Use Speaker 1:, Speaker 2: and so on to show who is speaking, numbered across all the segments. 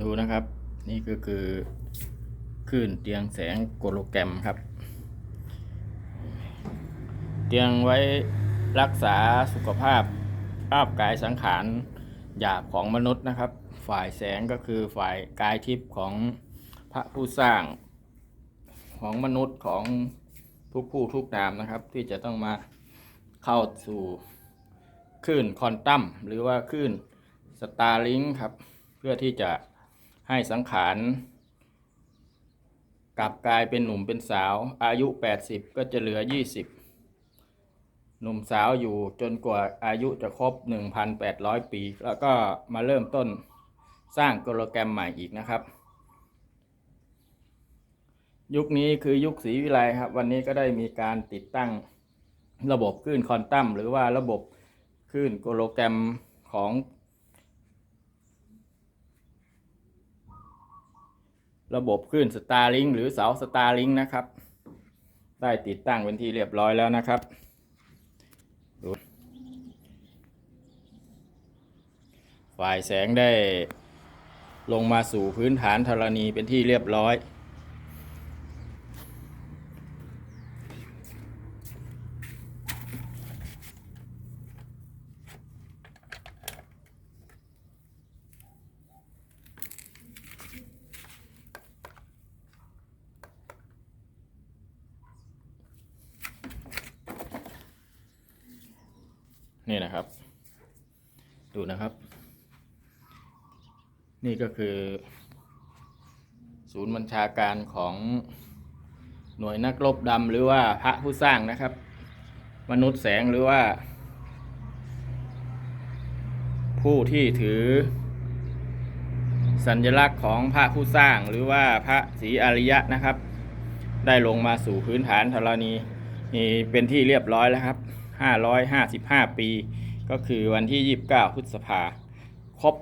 Speaker 1: ดูนะครับ นี่ก็คือคลื่นเตียงแสงโกโลแกรมครับ เตียงไว้รักษาสุขภาพภาพกายสังขารหยาบของมนุษย์นะครับ ฝ่ายแสงก็คือฝ่ายกายทิพย์ของพระผู้สร้างของมนุษย์ของทุกผู้ทุกนามนะครับ ที่จะต้องมาเข้าสู่คลื่นคอนตัมหรือว่าคลื่นสตาร์ลิงครับ เพื่อที่จะ ให้สังขารกลับกลายเป็นหนุ่มเป็นสาว อายุ 80 ก็จะเหลือ 20 หนุ่มสาวอยู่จนกว่าอายุจะครบ 1,800 ปี แล้วก็มาเริ่มต้นสร้างโปรแกรมใหม่อีกนะครับ ยุคนี้คือยุคศรีวิไลครับ วันนี้ก็ได้มีการติดตั้งระบบคลื่นคอนตัมหรือว่าระบบคลื่นโปรแกรมของ ระบบคลื่นสตาร์ลิงหรือเสาสตาร์ลิงนะครับ ได้ติดตั้งเป็นที่เรียบร้อยแล้วนะครับดูฝ่ายแสงได้ลงมาสู่พื้นฐานธรณีเป็นที่เรียบร้อย นี่นะครับ ดูนะครับ นี่ก็คือ ศูนย์บัญชาการของหน่วยนักรบดำหรือว่าพระผู้สร้างนะครับ มนุษย์แสงหรือว่า ผู้ที่ถือ สัญลักษณ์ของพระผู้สร้างหรือว่าพระศรีอริยะนะครับ ได้ลงมาสู่พื้นฐานธรณีนี่เป็นที่เรียบร้อยแล้วครับ 555 ปี ก็คือวันที่ 29 พฤษภาครบ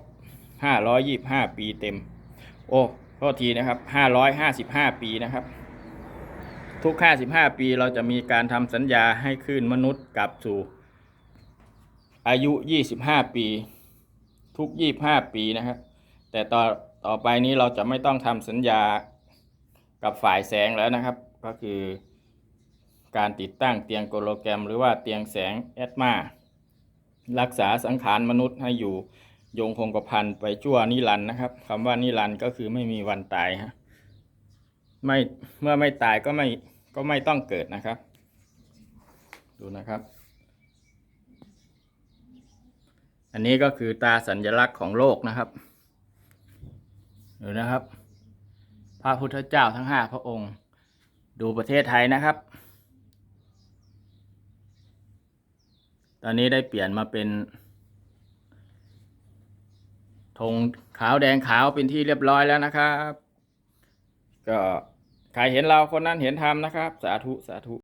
Speaker 1: 525 ปีเต็ม โอ้โทษทีนะครับ 555 ปีนะครับ ทุก 55 ปีเราจะมีการทำสัญญาให้ขึ้นมนุษย์กลับสู่ อายุ 25 ปี ทุก 25 ปีนะครับ แต่ต่อต่อไปนี้เราจะไม่ต้องทำสัญญากับฝ่ายแสงแล้วนะครับ ก็คือ การติดตั้งเตียงโกโลแกรม หรือว่าเตียงแสงแอดมา รักษาสังขารมนุษย์ให้อยู่ยงคงกระพันไปชั่วนิรันดร์นะครับคำว่านิรันดร์ก็คือไม่มีวันตายฮะไม่เมื่อไม่ตายก็ไม่ก็ไม่ต้องเกิดนะครับ ดูนะครับ อันนี้ก็คือตาสัญลักษณ์ของโลกนะครับดูนะครับ พระพุทธเจ้าทั้งห้าพระองค์ ดูประเทศไทยนะครับ ตอนนี้ได้เปลี่ยนมาเป็นธงขาวแดงขาวเป็นที่เรียบร้อยแล้วนะครับ ก็ใครเห็นเราคนนั้นเห็นธรรมนะครับ สาธุสาธุ